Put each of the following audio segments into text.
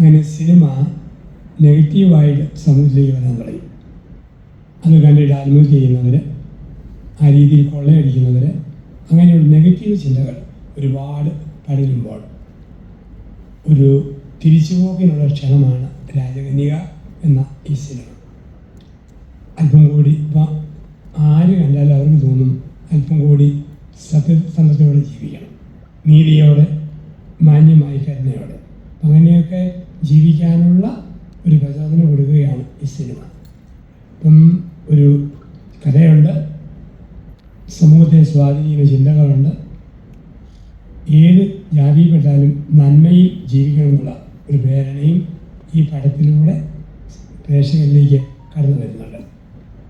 അങ്ങനെ സിനിമ നെഗറ്റീവായിട്ട് സമൂഹത്തിലേക്ക് വരാൻ തുടങ്ങി അത് കണ്ടിട്ട് ആത്മഹത്യ ചെയ്യുന്നവർ ആ രീതിയിൽ കൊള്ളയടിക്കുന്നവർ അങ്ങനെയുള്ള നെഗറ്റീവ് ചിന്തകൾ ഒരുപാട് പടരുമ്പോൾ ഒരു തിരിച്ചുപോക്കിനുള്ള ക്ഷണമാണ് രാജകന്യക എന്ന ഈ സിനിമ അല്പം കൂടി ഇപ്പം ആര് കണ്ടാലും അവർക്ക് തോന്നും അല്പം കൂടി സത്യസന്ധതയോടെ ജീവിക്കണം. നീതിയോടെ മാന്യമായി കരുണയോടെ. അങ്ങനെയൊക്കെ ജീവിക്കാനുള്ള ഒരു പ്രചോദനം കൊടുക്കുകയാണ് ഈ സിനിമ. ഇപ്പം ഒരു കഥയുണ്ട് സമൂഹത്തെ സ്വാധീനിക്കുന്ന ചിന്തകളുണ്ട്. ഏത് ജാതിയിൽപ്പെട്ടാലും നന്മയിൽ ജീവിക്കണമെന്നുള്ള ഒരു പ്രേരണയും ഈ പടത്തിലൂടെ പ്രേക്ഷകരിലേക്ക് കടന്നു വരുന്നുണ്ട്.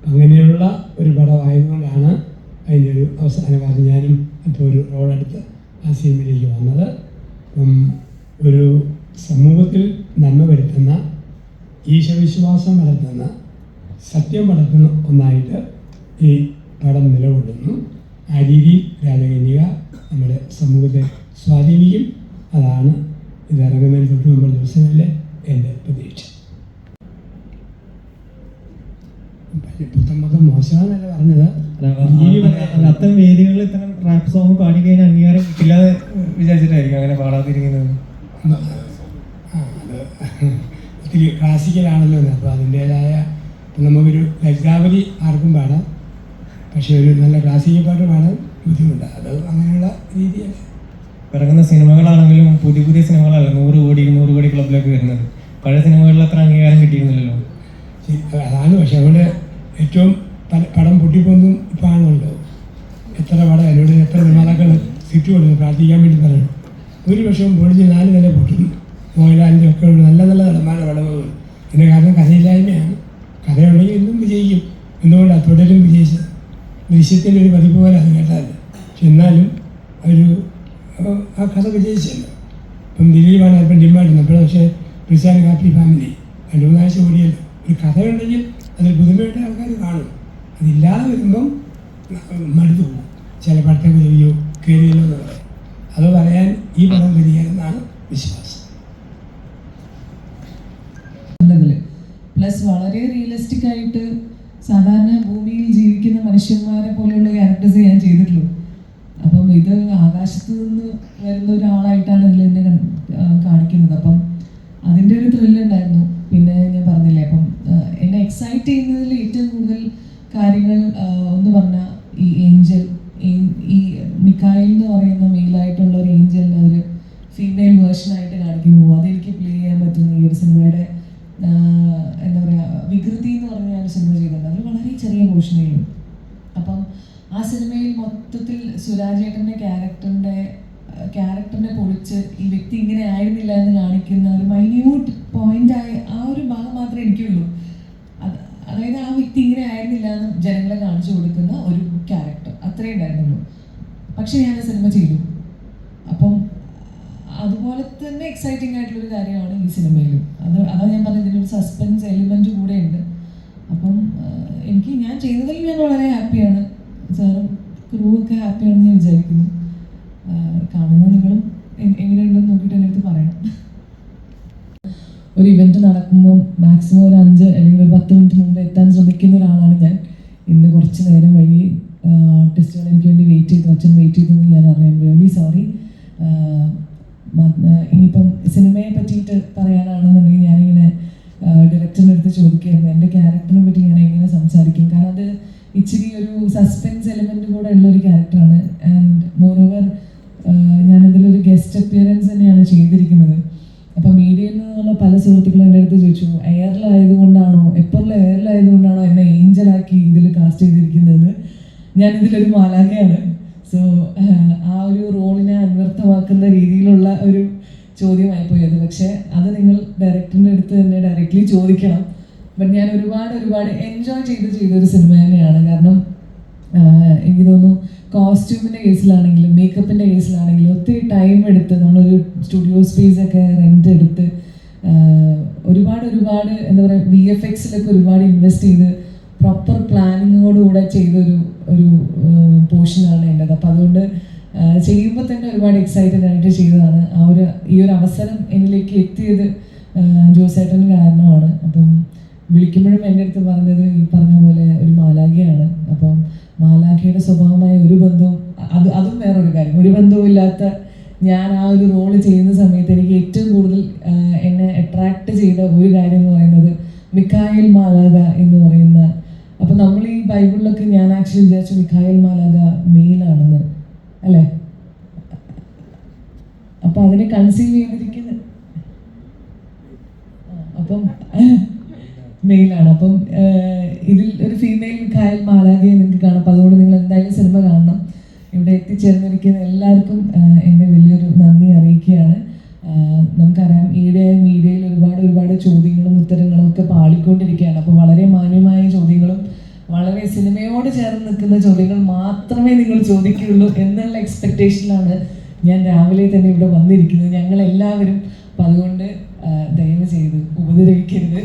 അങ്ങനെയുള്ള ഒരു പടമായതുകൊണ്ടാണ് അതിന്റെ ഒരു അവസാന കാലം ഞാനും ഇപ്പോൾ ഒരു റോളെടുത്ത് ആ സിനിമയിലേക്ക് വന്നത് അപ്പം ഒരു സമൂഹത്തിൽ നന്മ വരുത്തുന്ന ഈശ്വരവിശ്വാസം വളർത്തുന്ന സത്യം വളർത്തുന്ന ഒന്നായിട്ട് ഈ പടം നിലകൊള്ളുന്നു. ആ രീതിയിൽ രാജകന്യക നമ്മുടെ സമൂഹത്തെ സ്വാധീനിക്കും. അതാണ് ഇത് ഇറങ്ങുന്നതിന് തൊട്ട് മുമ്പ് ദിവസങ്ങളിലെ എന്റെ പ്രതീക്ഷ. പുത്തമ്പത്തം മോശമാണെന്നല്ല പറഞ്ഞത്? അത്തരം വേദികളിൽ ഇത്തരം റാപ്പ് സോങ് പാടിക്കഴിഞ്ഞാൽ അംഗീകാരം കിട്ടില്ലാതെ വിചാരിച്ചിട്ടായിരിക്കും അങ്ങനെ പാടാതിരിക്കുന്നത്. അത് ഒത്തിരി ക്ലാസിക്കലാണല്ലോ. അപ്പോൾ അതിന്റേതായ ഇപ്പം നമുക്കൊരു ലജ്ജാവലി ആർക്കും പാടാം. പക്ഷേ ഒരു നല്ല ക്ലാസിക്കൽ പാട്ട് പാടാൻ ബുദ്ധിമുട്ടാണ് അത് അങ്ങനെയുള്ള രീതിയാണ് ഇറങ്ങുന്ന സിനിമകളാണെങ്കിലും പുതിയ പുതിയ സിനിമകളല്ല. നൂറ് കോടി ഇരുന്നൂറ് കോടി ക്ലബിലൊക്കെ വരുന്നത്. പഴയ സിനിമകളിൽ അത്ര അംഗീകാരം കിട്ടിയിരുന്നില്ലല്ലോ. അതാണ് പക്ഷെ അവിടെ ഏറ്റവും പല പടം പൊട്ടിപ്പോന്നും ഇപ്പം ആണല്ലോ എത്ര പടം എന്നോട് എത്ര നിർമ്മാതാക്കൾ സിറ്റ് കൊടുക്കുന്നു പ്രാർത്ഥിക്കാൻ വേണ്ടി പറയുന്നു. ഒരു വർഷവും പൊളിഞ്ഞ് നാല് നില പൊട്ടുന്നു മോഹൻലാലിന്റെ ഒക്കെ ഉള്ള നല്ല നല്ല നടന്മാരുടെ പടങ്ങൾ ഇതിന്റെ കാരണം കഥയില്ലായ്മയാണ് കഥയുണ്ടെങ്കിൽ എന്നും വിജയിക്കും എന്തുകൊണ്ടാണ് തുടരും വിജയിച്ചത് ദൃശ്യത്തിന്റെ ഒരു പതിപ്പ് പോലെ അത് കേട്ടാല്ല പക്ഷെ എന്നാലും ഒരു ആ, കഥ വിജയിച്ചല്ലോ. ഇപ്പം ദിലീപാണ് അല്പം ഡിമാൻഡ് അപ്പോൾ പക്ഷേ റിസാൻ കാപ്പി ഫാമിലി രണ്ട് മൂന്നാഴ്ച ഓടിയല്ലോ. ഒരു കഥയുണ്ടെങ്കിൽ അതിൽ പുതുമയുടെ ആൾക്കാർ കാണും. അതില്ലാതെ വരുമ്പം മടുത്തു പോകും. ചില പടത്തൊക്കെ ചെയ്യോ കയറിയല്ലോ എന്ന് പറയും. അത് പറയാൻ ഈ പടം വരികയെന്നാണ് വിശ്വാസം. പ്ലസ് വളരെ റിയലിസ്റ്റിക് ആയിട്ട് സാധാരണ ഭൂമിയിൽ ജീവിക്കുന്ന മനുഷ്യന്മാരെ പോലെയുള്ള ക്യാരക്ടേഴ്സ് ഞാൻ അപ്പം ഇത് ആകാശത്ത് നിന്ന് വരുന്ന ഒരാളായിട്ടാണ് ഇതിൽ എന്നെ കാണിക്കുന്നത്. അപ്പം അതിന്റെ ഒരു ത്രില്ലുണ്ടായിരുന്നു പിന്നെ ഞാൻ പറഞ്ഞില്ലേ അപ്പം എന്നെ എക്സൈറ്റ് ചെയ്യുന്നതിൽ ഏറ്റവും കൂടുതൽ കാര്യങ്ങൾ ആ, ഒന്ന് പറഞ്ഞാൽ ഈ ഏഞ്ചൽ ഈ മിക്കായിൽ എന്ന് പറയുന്ന മെയിലായിട്ടുള്ള ഒരു ഏഞ്ചലിനെ ഒരു ഫീമെയിൽ വേർഷനായിട്ട് കാണിക്കുന്നു അതെനിക്ക് പ്ലേ ചെയ്യാൻ പറ്റുന്ന ഈ ഒരു സിനിമയുടെ ആഹ് എന്താ പറയുക വികൃതി എന്ന് പറഞ്ഞ ഞാൻ ഒരു സിനിമ ചെയ്തിട്ടുണ്ട് അതിൽ വളരെ ചെറിയ പോർഷനേ ഉള്ളൂ അപ്പം ആ സിനിമയിൽ മൊത്തത്തിൽ സുരാജേട്ടന്റെ ക്യാരക്ടറിന്റെ ക്യാരക്ടറിനെ പൊളിച്ച് ഈ വ്യക്തി ഇങ്ങനെ ആയിരുന്നില്ല എന്ന് കാണിക്കുന്ന ഒരു മൈന്യൂട്ട് പോയിന്റ് ആയ ആ ഒരു ഭാഗം മാത്രമേ എനിക്കുള്ളൂ. അത് അതായത് ആ വ്യക്തി ഇങ്ങനെ ആയിരുന്നില്ല എന്ന് ജനങ്ങളെ കാണിച്ചു കൊടുക്കുന്ന ഒരു ക്യാരക്ടർ അത്രേ ഉണ്ടായിരുന്നുള്ളൂ. പക്ഷെ ഞാൻ ആ സിനിമ ചെയ്തു. അപ്പം അതുപോലെ തന്നെ എക്സൈറ്റിംഗ് ആയിട്ടുള്ളൊരു കാര്യമാണ് ഈ സിനിമയിലും അത് അതാ ഞാൻ പറഞ്ഞത് ഇതിനൊരു സസ്പെൻസ് എലിമെന്റ് കൂടെ ഉണ്ട്. അപ്പം എനിക്ക് ഞാൻ ചെയ്തതിൽ ഞാൻ വളരെ ഹാപ്പിയാണ് സാറും ഒക്കെ ഹാപ്പിയാണെന്ന് ഞാൻ വിചാരിക്കുന്നു. കാണുന്ന നിങ്ങളും എങ്ങനെയുണ്ടെന്ന് നോക്കിയിട്ട് എന്റെ അടുത്ത് പറയണം. ഒരു ഇവന്റ് നടക്കുമ്പോൾ മാക്സിമം ഒരു അഞ്ച് അല്ലെങ്കിൽ ഒരു പത്ത് മിനിറ്റ് മുമ്പ് എത്താൻ ശ്രമിക്കുന്ന ഒരാളാണ് ഞാൻ. ഇന്ന് കുറച്ച് നേരം വഴി ആർട്ടിസ്റ്റുകൾ എനിക്ക് വേണ്ടി വെയിറ്റ് ചെയ്തു. അച്ഛൻ വെയിറ്റ് ചെയ്തെന്ന് ഞാൻ അറിയാൻ റിയലി സോറി ഇനിയിപ്പം സിനിമയെ പറ്റിയിട്ട് പറയാനാണെന്നുണ്ടെങ്കിൽ ചെയ്തിരിക്കുന്നത്. ഞാൻ ഇതിലൊരു മാലാഖയാണ് സോ ആ ഒരു റോളിനെ അന്വർത്ഥമാക്കുന്ന രീതിയിലുള്ള ഒരു ചോദ്യമായി പോയത്. പക്ഷേ അത് നിങ്ങൾ ഡയറക്ടറിന്റെ അടുത്ത് തന്നെ ഡയറക്റ്റ്ലി ചോദിക്കണം. ബട്ട് ഞാൻ ഒരുപാട് ഒരുപാട് എൻജോയ് ചെയ്ത് ചെയ്തൊരു സിനിമ തന്നെയാണ്. കാരണം എനിക്ക് തോന്നുന്നു കോസ്റ്റ്യൂമിന്റെ കേസിലാണെങ്കിലും മേക്കപ്പിന്റെ കേസിലാണെങ്കിലും ഒത്തിരി ടൈം എടുത്ത് നമ്മളൊരു സ്റ്റുഡിയോ സ്പേസ് ഒക്കെ റെന്റ് എടുത്ത് ഒരുപാട് ഒരുപാട് എന്താ പറയുക വി എഫ് എക്സിലൊക്കെ ഒരുപാട് ഇൻവെസ്റ്റ് ചെയ്ത് പ്രോപ്പർ പ്ലാനിങ്ങോടുകൂടെ ചെയ്തൊരു ഒരു പോർഷനാണ് എന്റെത്. അപ്പം അതുകൊണ്ട് ചെയ്യുമ്പോൾ തന്നെ ഒരുപാട് എക്സൈറ്റഡ് ആയിട്ട് ചെയ്തതാണ്. ആ ഒരു ഈ ഒരു അവസരം എന്നിലേക്ക് എത്തിയത് ജോസേട്ടന് കാരണമാണ്. അപ്പം വിളിക്കുമ്പോഴും എന്റെ അടുത്ത് പറഞ്ഞത് ഈ പറഞ്ഞ പോലെ ഒരു മാലാഖയാണ്. അപ്പം മാലാഖയുടെ സ്വഭാവമായ ഒരു ബന്ധവും അത് അതും വേറൊരു കാര്യം. ഒരു ബന്ധവും ഇല്ലാത്ത ഞാൻ ആ ഒരു റോൾ ചെയ്യുന്ന സമയത്ത് എനിക്ക് ഏറ്റവും കൂടുതൽ എന്നെ അട്രാക്ട് ചെയ്ത ഒരു കാര്യം എന്ന് പറയുന്നത് മിക്കായൽ മാലാഖ എന്ന് പറയുന്ന അപ്പം നമ്മൾ ഈ ബൈബിളിലൊക്കെ ഞാൻ ആക്ച്വലി വിചാരിച്ചു മിഖായൽ മാലാഖ മെയിലാണെന്ന് അല്ലേ? അപ്പം അതിനെ കൺസീവ് ചെയ്തിരിക്കുന്നത് അപ്പം ആണ് അപ്പം ഇതിൽ ഒരു ഫീമെയിൽ മിഖായൽ മാലാഖയെ നിങ്ങൾക്ക് കാണാം. അപ്പം അതുകൊണ്ട് നിങ്ങൾ എന്തായാലും സിനിമ കാണണം. ഇവിടെ എത്തിച്ചേർന്നിരിക്കുന്ന എല്ലാവർക്കും എന്നെ വലിയൊരു നന്ദി അറിയിക്കുകയാണ്. നമുക്കറിയാം ഈയിടെ മീഡിയയിൽ ഒരുപാട് ഒരുപാട് ചോദ്യങ്ങളും ഉത്തരങ്ങളും ഒക്കെ പാളിക്കൊണ്ടിരിക്കുകയാണ്. അപ്പോൾ വളരെ മാന്യമായ വളരെ സിനിമയോട് ചേർന്ന് നിൽക്കുന്ന ചോദ്യങ്ങൾ മാത്രമേ നിങ്ങൾ ചോദിക്കുകയുള്ളൂ എന്നുള്ള എക്സ്പെക്റ്റേഷനിലാണ് ഞാൻ രാവിലെ തന്നെ ഇവിടെ വന്നിരിക്കുന്നത്. ഞങ്ങൾ എല്ലാവരും അപ്പം അതുകൊണ്ട് ദയവ് ചെയ്ത് ഉപദ്രവിക്കരുത്.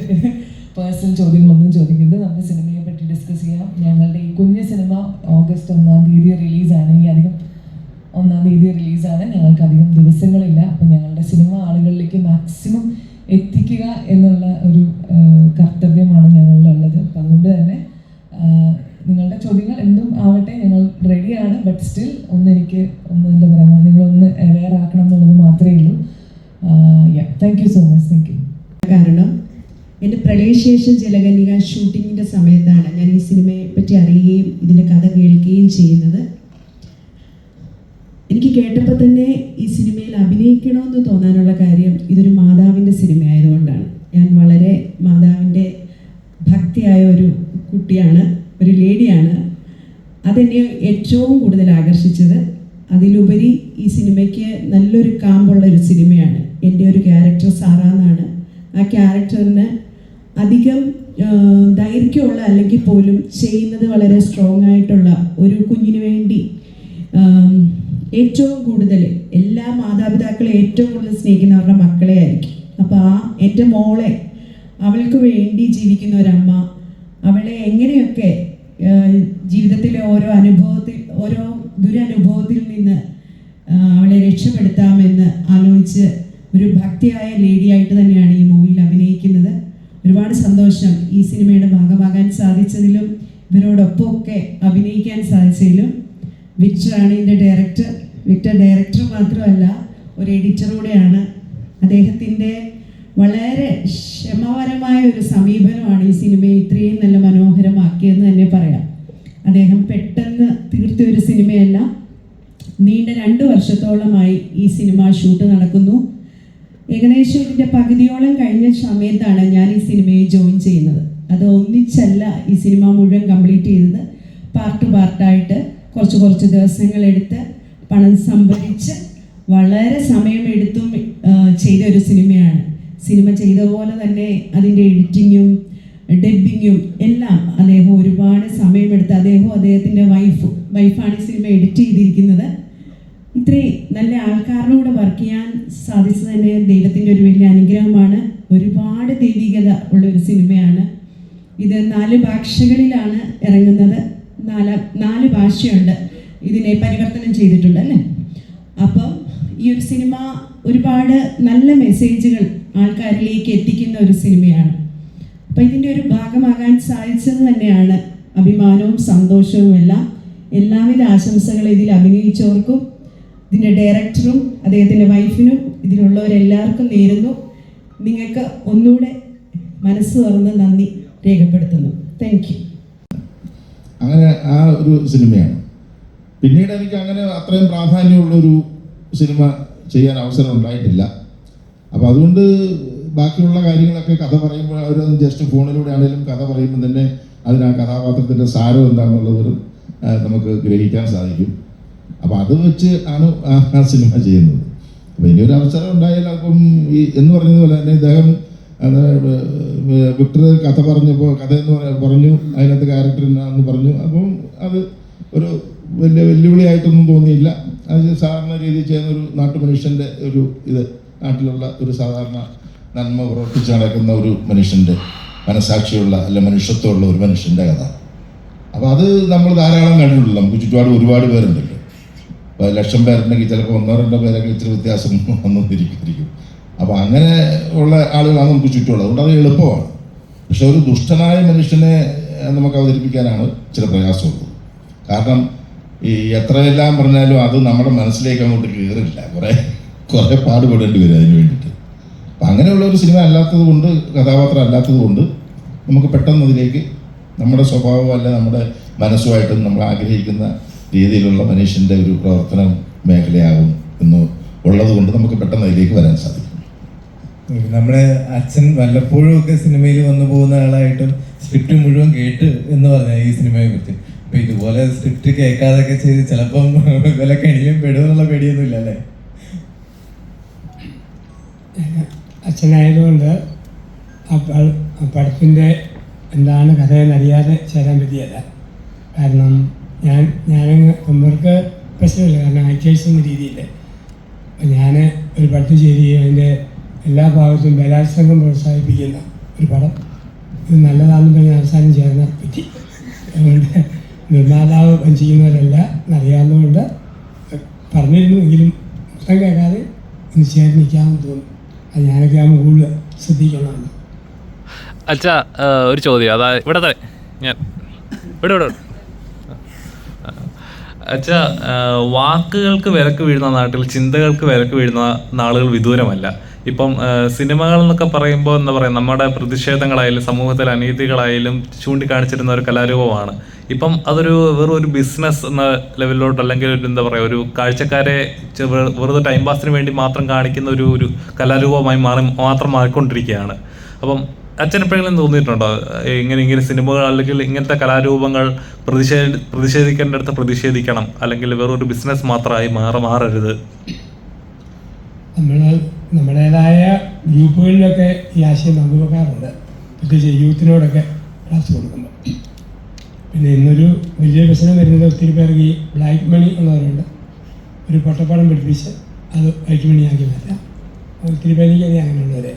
പേഴ്സണൽ ചോദ്യങ്ങളൊന്നും ചോദിക്കരുത്. നമുക്ക് സിനിമയെ പറ്റി ഡിസ്കസ് ചെയ്യാം. ഞങ്ങളുടെ ഈ കുഞ്ഞു സിനിമ ഓഗസ്റ്റ് ഒന്നാം തീയതി റിലീസാണ്. ഇനി അധികം ഒന്നാം തീയതി റിലീസാണ്. ഞങ്ങൾക്ക് അധികം ദിവസങ്ങളില്ല. അപ്പം ഞങ്ങളുടെ സിനിമ ആളുകളിലേക്ക് മാക്സിമം എത്തിക്കുക എന്നുള്ള എന്റെ പ്രളയശേഷം ജലകന്യക ഷൂട്ടിങ്ങിന്റെ സമയത്താണ് ഞാൻ ഈ സിനിമയെ പറ്റി അറിയുകയും ഇതിന്റെ കഥ കേൾക്കുകയും ചെയ്യുന്നത്. എനിക്ക് കേട്ടപ്പോൾ തന്നെ ഈ സിനിമയിൽ അഭിനയിക്കണമെന്ന് തോന്നാനുള്ള കാര്യം ഇതൊരു മാതാവിന്റെ സിനിമ ആയതുകൊണ്ടാണ് ഞാൻ വളരെ മാതാവിന്റെ ഭക്തിയായ ഒരു കുട്ടിയാണ് ഒരു ലേഡിയാണ്. അതെന്നെ ഏറ്റവും കൂടുതൽ ആകർഷിച്ചത്. അതിലുപരി ഈ സിനിമയ്ക്ക് നല്ലൊരു കാമ്പുള്ള ഒരു സിനിമയാണ്. എന്റെ ഒരു ക്യാരക്ടർ സാറാന്നാണ്. ആ ക്യാരക്ടറിന് അധികം ദൈർഘ്യമുള്ള അല്ലെങ്കിൽ പോലും ചെയ്യുന്നത് വളരെ സ്ട്രോങ് ആയിട്ടുള്ള ഒരു കുഞ്ഞിന് വേണ്ടി ഏറ്റവും കൂടുതൽ എല്ലാ മാതാപിതാക്കളെ ഏറ്റവും കൂടുതൽ സ്നേഹിക്കുന്ന അവരുടെ മക്കളെ ആയിരിക്കും അപ്പോൾ ആ എന്റെ മോളെ അവൾക്ക് വേണ്ടി ജീവിക്കുന്ന ഒരമ്മ അവളെ എങ്ങനെയൊക്കെ ജീവിതത്തിലെ ഓരോ അനുഭവത്തിൽ ഓരോ ദുരനുഭവത്തിൽ നിന്ന് അവളെ രക്ഷപ്പെടുത്താമെന്ന് ആലോചിച്ച് ഒരു ഭക്തിയായ ലേഡിയായിട്ട് തന്നെയാണ് ഈ മൂവിയിൽ അഭിനയിക്കുന്നത്. ഒരുപാട് സന്തോഷം ഈ സിനിമയുടെ ഭാഗമാകാൻ സാധിച്ചതിലും ഇവരോടൊപ്പമൊക്കെ അഭിനയിക്കാൻ സാധിച്ചതിലും. വിക്ടറാണ് ഇതിന്റെ ഡയറക്ടർ വിക്ടർ ഡയറക്ടർ മാത്രമല്ല ഒരു എഡിറ്റർ കൂടെയാണ്. അദ്ദേഹത്തിന്റെ വളരെ ക്ഷമപരമായ ഒരു സമീപനമാണ് ഈ സിനിമയെ ഇത്രയും നല്ല മനോഹരമാക്കിയെന്ന് തന്നെ പറയാം. അദ്ദേഹം പെട്ടെന്ന് തീർത്ത ഒരു സിനിമയല്ല നീണ്ട രണ്ട് വർഷത്തോളമായി ഈ സിനിമ ഷൂട്ട് നടക്കുന്നു. ഏകദേശം ഇതിന്റെ പകുതിയോളം കഴിഞ്ഞ സമയത്താണ് ഞാൻ ഈ സിനിമയെ ജോയിൻ ചെയ്യുന്നത്. അത് ഒന്നിച്ചല്ല ഈ സിനിമ മുഴുവൻ കംപ്ലീറ്റ് ചെയ്തത്. പാർട്ട് പാർട്ടായിട്ട് കുറച്ച് കുറച്ച് ദിവസങ്ങളെടുത്ത് പണം സംഭരിച്ച് വളരെ സമയമെടുത്തും ചെയ്ത ഒരു സിനിമയാണ്. സിനിമ ചെയ്ത പോലെ തന്നെ അതിന്റെ എഡിറ്റിങ്ങും ഡബിങ്ങും എല്ലാം അദ്ദേഹം ഒരുപാട് സമയമെടുത്ത് അദ്ദേഹവും അദ്ദേഹത്തിന്റെ വൈഫ് വൈഫാണ് ഈ സിനിമ എഡിറ്റ് ചെയ്തിരിക്കുന്നത്. ഇത്രയും നല്ല ആൾക്കാരുടെ കൂടെ വർക്ക് ചെയ്യാൻ സാധിച്ചത് തന്നെ ദൈവത്തിന്റെ ഒരു വലിയ അനുഗ്രഹമാണ്. ഒരുപാട് ദൈവികത ഉള്ള ഒരു സിനിമയാണ്. ഇത് നാല് ഭാഷകളിലാണ് ഇറങ്ങുന്നത്. നാല് നാല് ഭാഷയുണ്ട് ഇതിനെ പരിവർത്തനം ചെയ്തിട്ടുണ്ട് അല്ലേ? അപ്പം ഈ ഒരു സിനിമ ഒരുപാട് നല്ല മെസ്സേജുകൾ ആൾക്കാരിലേക്ക് എത്തിക്കുന്ന ഒരു സിനിമയാണ്. അപ്പം ഇതിന്റെ ഒരു ഭാഗമാകാൻ സാധിച്ചത് തന്നെയാണ് അഭിമാനവും സന്തോഷവും എല്ലാം. എല്ലാവിധ ആശംസകളും ഇതിൽ അഭിനയിച്ചവർക്കും ഇതിന്റെ ഡയറക്ടറും അദ്ദേഹത്തിന്റെ വൈഫിനും ഇതിലുള്ളവരെല്ലാവർക്കും നേരുന്നു. നിങ്ങൾക്ക് ഒന്നുകൂടെ മനസ്സ് തുറന്ന് നന്ദി രേഖപ്പെടുത്തുന്നു. താങ്ക് യു അങ്ങനെ ആ ഒരു സിനിമയാണ്. പിന്നീട് എനിക്ക് അങ്ങനെ അത്രയും പ്രാധാന്യമുള്ള ഒരു സിനിമ ചെയ്യാൻ അവസരം ഉണ്ടായിട്ടില്ല. അപ്പോൾ അതുകൊണ്ട് ബാക്കിയുള്ള കാര്യങ്ങളൊക്കെ കഥ പറയുമ്പോൾ അവർ ജസ്റ്റ് ഫോണിലൂടെ ആണെങ്കിലും കഥ പറയുമ്പോൾ തന്നെ അതിന് ആ കഥാപാത്രത്തിന്റെ സാരം എന്താണെന്നുള്ളത് നമുക്ക് ഗ്രഹിക്കാൻ സാധിക്കും. അപ്പോൾ അത് വെച്ച് ആണ് ആ സിനിമ ചെയ്യുന്നത്. അപ്പോൾ ഇനിയൊരു അവസരം ഉണ്ടായാൽ അപ്പം ഈ എന്ന് പറഞ്ഞതുപോലെ തന്നെ ഇദ്ദേഹം വിക്ടർ കഥ പറഞ്ഞപ്പോൾ കഥ എന്ന് പറ- പറഞ്ഞു അതിനകത്ത് ക്യാരക്ടർ എന്നാന്ന് പറഞ്ഞു. അപ്പം അത് ഒരു വലിയ വെല്ലുവിളിയായിട്ടൊന്നും തോന്നിയില്ല. അത് സാധാരണ രീതിയിൽ ചെയ്യുന്ന ഒരു നാട്ടുമനുഷ്യന്റെ ഒരു ഇത് നാട്ടിലുള്ള ഒരു സാധാരണ നന്മ പ്രവർത്തിച്ച് നടക്കുന്ന ഒരു മനുഷ്യന്റെ മനസാക്ഷിയുള്ള അല്ല മനുഷ്യത്വമുള്ള ഒരു മനുഷ്യന്റെ കഥ. അപ്പോൾ അത് നമ്മൾ ധാരാളം കണ്ടിട്ടുള്ളൂ നമുക്ക് ചുറ്റുപാട് ഒരുപാട് പേരുണ്ട്. ലക്ഷം പേരുണ്ടെങ്കിൽ ചിലപ്പോൾ ഒന്നോ രണ്ടോ പേരൊക്കെ ഇച്ചിരി വ്യത്യാസം വന്നിരിക്കും അപ്പോൾ അങ്ങനെ ഉള്ള ആളുകളാണ് നമുക്ക് ചുറ്റുമുള്ളത്. അതുകൊണ്ട് അത് എളുപ്പമാണ്. പക്ഷെ ഒരു ദുഷ്ടനായ മനുഷ്യനെ നമുക്ക് അവതരിപ്പിക്കാനാണ് ചില പ്രയാസമുള്ളത് കാരണം ഈ എത്രയെല്ലാം പറഞ്ഞാലും അത് നമ്മുടെ മനസ്സിലേക്ക് അങ്ങോട്ട് കയറില്ല കുറേ കുറേ പാടുപെടേണ്ടി വരും അതിന് വേണ്ടിയിട്ട്. അപ്പം അങ്ങനെയുള്ള ഒരു സിനിമ അല്ലാത്തത് കൊണ്ട് കഥാപാത്രം അല്ലാത്തത് കൊണ്ട് നമുക്ക് പെട്ടെന്ന് അതിലേക്ക് നമ്മുടെ സ്വഭാവം അല്ല നമ്മുടെ മനസ്സുമായിട്ടും നമ്മൾ ആഗ്രഹിക്കുന്ന രീതിയിലുള്ള മനുഷ്യന്റെ ഒരു പ്രവർത്തന മേഖലയാകും എന്ന് ഉള്ളത് കൊണ്ട് നമുക്ക് പെട്ടെന്ന് അതിലേക്ക് വരാൻ സാധിക്കും. നമ്മുടെ അച്ഛൻ വല്ലപ്പോഴും ഒക്കെ സിനിമയിൽ വന്നു പോകുന്ന ആളായിട്ടും സ്ക്രിപ്റ്റ് മുഴുവൻ കേട്ട് എന്ന് പറഞ്ഞ ഈ സിനിമയെ കുറിച്ച്. അപ്പൊ ഇതുപോലെ സ്ക്രിപ്റ്റ് കേൾക്കാതൊക്കെ ചെയ്ത് ചിലപ്പം വല്ല കണിയും പെടുമെന്നുള്ള പേടിയൊന്നും ഇല്ല അല്ലേ അച്ഛനായതുകൊണ്ട് പടത്തിന്റെ എന്താണ് കഥയെന്നറിയാതെ ചേരാൻ പറ്റിയല്ല. കാരണം ഞാൻ ഞാനങ്ങ് ഇവർക്ക് പ്രശ്നമില്ല. കാരണം ആക്ടേഴ്സ് എന്ന രീതിയിൽ ഞാൻ ഒരു പടത്തിൽ ചെയ്തി അതിന്റെ എല്ലാ ഭാഗത്തും ബലാത്സംഗം പ്രോത്സാഹിപ്പിക്കുന്ന ഒരു പടം. ഇത് നല്ലതാണെന്ന് പറഞ്ഞ് അവസാനം ചേർന്ന പറ്റി അതുകൊണ്ട് നിർമ്മാതാവ് വഞ്ചിക്കുന്നവരല്ല എന്നറിയാവുന്നതുകൊണ്ട് പറഞ്ഞിരുന്നു എങ്കിലും മൊത്തം കേൾക്കാതെ ഒന്ന് ചേർന്ന് നിൽക്കാമെന്ന് തോന്നുന്നു. അത് ഞാനൊക്കെ ആകുമ്പോൾ കൂടുതൽ ശ്രദ്ധിക്കണമല്ലോ. അച്ഛാ ഒരു ചോദ്യം. അതാ ഇവിടെ ഞാൻ ഇവിടെ ഇവിടെ. അച്ഛാ വാക്കുകൾക്ക് വിലക്ക് വീഴുന്ന നാട്ടിൽ ചിന്തകൾക്ക് വിലക്ക് വീഴുന്ന നാളുകൾ വിദൂരമല്ല. ഇപ്പം സിനിമകൾ എന്നൊക്കെ പറയുമ്പോൾ എന്താ പറയുക നമ്മുടെ പ്രതിഷേധങ്ങളായാലും സമൂഹത്തിലെ അനീതികളായാലും ചൂണ്ടിക്കാണിച്ചിരുന്ന ഒരു കലാരൂപമാണ്. ഇപ്പം അതൊരു വെറും ഒരു ബിസിനസ് എന്ന ലെവലിലോട്ട് അല്ലെങ്കിൽ ഒരു എന്താ പറയുക ഒരു കാഴ്ചക്കാരെ വെറുതെ ടൈം പാസിന് വേണ്ടി മാത്രം കാണിക്കുന്ന ഒരു ഒരു കലാരൂപമായി മാറി മാത്രം മാറിക്കൊണ്ടിരിക്കുകയാണ്. അപ്പം അച്ഛൻ എപ്പോഴെങ്കിലും തോന്നിയിട്ടുണ്ടോ ഇങ്ങനെ ഇങ്ങനെ സിനിമകൾ അല്ലെങ്കിൽ ഇങ്ങനത്തെ കലാരൂപങ്ങൾ പ്രതിഷേധ പ്രതിഷേധിക്കേണ്ടടുത്ത് പ്രതിഷേധിക്കണം അല്ലെങ്കിൽ വേറൊരു ബിസിനസ് മാത്രമായി മാറ മാറരുത്? നമ്മൾ നമ്മുടേതായ ഗ്രൂപ്പുകളിലൊക്കെ ഈ ആശയം പങ്കുവെക്കാറുണ്ട് പ്രത്യേകിച്ച് യൂത്തിനോടൊക്കെ ക്ലാസ് കൊടുക്കുമ്പോൾ പിന്നെ ഇന്നൊരു വലിയ പ്രശ്നം വരുന്നത് ഒത്തിരി പേർക്ക് ഈ ബ്ലാക്ക് മണി ഉള്ളവരുണ്ട്. ഒരു പൊട്ടപ്പാടം പിടിപ്പിച്ച് അത് വൈറ്റ് മണിയാക്കി മാറ്റാം. ഒത്തിരി പേർക്ക് അങ്ങനെയുള്ളവരെ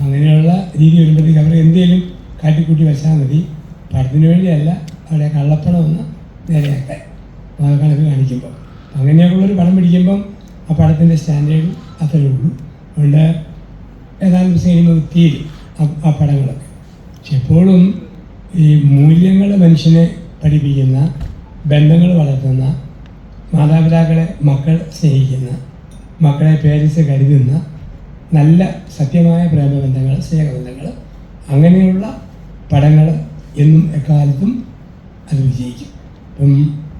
അങ്ങനെയുള്ള രീതി വരുമ്പോഴത്തേക്ക് അവർ എന്തെങ്കിലും കാട്ടിക്കൂട്ടി വെച്ചാൽ മതി. പടത്തിന് വേണ്ടിയല്ല അവിടെ കള്ളപ്പണം ഒന്ന് നേരെയാക്കാൻ കണക്ക് കാണിക്കുമ്പോൾ. അങ്ങനെയൊക്കെയുള്ളൊരു പടം പിടിക്കുമ്പം ആ പടത്തിന്റെ സ്റ്റാൻഡേർഡ് അത്രയേ ഉള്ളൂ. അതുകൊണ്ട് ഏതാനും സിനിമ തീരും ആ പടങ്ങളൊക്കെ. പക്ഷെ എപ്പോഴും ഈ മൂല്യങ്ങൾ മനുഷ്യനെ പഠിപ്പിക്കുന്ന ബന്ധങ്ങൾ വളർത്തുന്ന മാതാപിതാക്കളെ മക്കൾ സ്നേഹിക്കുന്ന മക്കളെ പേരൻസ് കരുതുന്ന നല്ല സത്യമായ പ്രേമബന്ധങ്ങൾ സ്നേഹബന്ധങ്ങൾ അങ്ങനെയുള്ള പടങ്ങൾ എന്നും എക്കാലത്തും അത് വിജയിക്കും. അപ്പം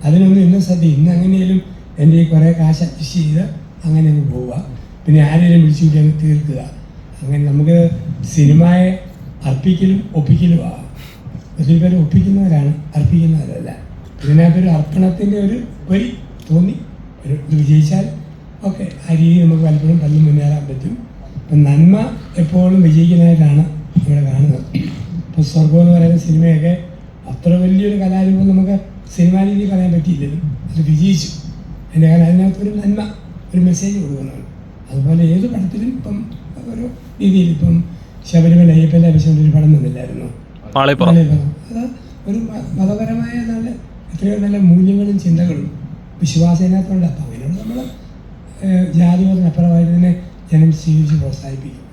അതിനൊന്നും ഇന്നും സദ്യ ഇന്ന് അങ്ങനെയും എന്റെ ഈ കുറേ കാശ് അഡ്ജസ്റ്റ് ചെയ്ത് അങ്ങനെ അങ്ങ് പോവുക. പിന്നെ ആരെയും വിളിച്ചു കൂട്ടി തീർക്കുക. അങ്ങനെ നമുക്ക് സിനിമയെ അർപ്പിക്കലും ഒപ്പിക്കലും ആവാം. ഒത്തിരി പേര് ഒപ്പിക്കുന്നവരാണ് അർപ്പിക്കുന്നവരല്ല. ഇതിനകത്തൊരു അർപ്പണത്തിന്റെ ഒരു വരി തോന്നി. ഒരു വിജയിച്ചാൽ ഓക്കെ ആ രീതി നമുക്ക് പലപ്പോഴും പല്ലും മുന്നേറാൻ പറ്റും. നന്മ എപ്പോഴും വിജയിക്കുന്നതായിട്ടാണ് ഇവിടെ കാണുന്നത്. ഇപ്പോൾ സ്വർഗം എന്ന് പറയുന്ന സിനിമയൊക്കെ അത്ര വലിയൊരു കലാരൂപം നമുക്ക് സിനിമാ രീതിയിൽ പറയാൻ പറ്റിയില്ലല്ലോ. അത് വിജയിച്ചു. അതിന്റെ കാരണം അതിനകത്തൊരു നന്മ ഒരു മെസ്സേജ് കൊടുക്കുന്നുണ്ട്. അതുപോലെ ഏത് പടത്തിലും ഇപ്പം ഒരു രീതിയിൽ ഇപ്പം ശബരിമല അയ്യപ്പന്റെ അഭിഷേകം ഒരു പടം വന്നില്ലായിരുന്നു. അത് ഒരു മതപരമായ നല്ല എത്രയോ നല്ല മൂല്യങ്ങളും ചിന്തകളും വിശ്വാസത്തിനകത്തുണ്ട് അപ്പം അങ്ങനെയുള്ള നമ്മൾ ജാതിമതത്തിനപ്പുറമായിട്ട് തന്നെ ജനം സ്വീകരിച്ച് പ്രോത്സാഹിപ്പിക്കും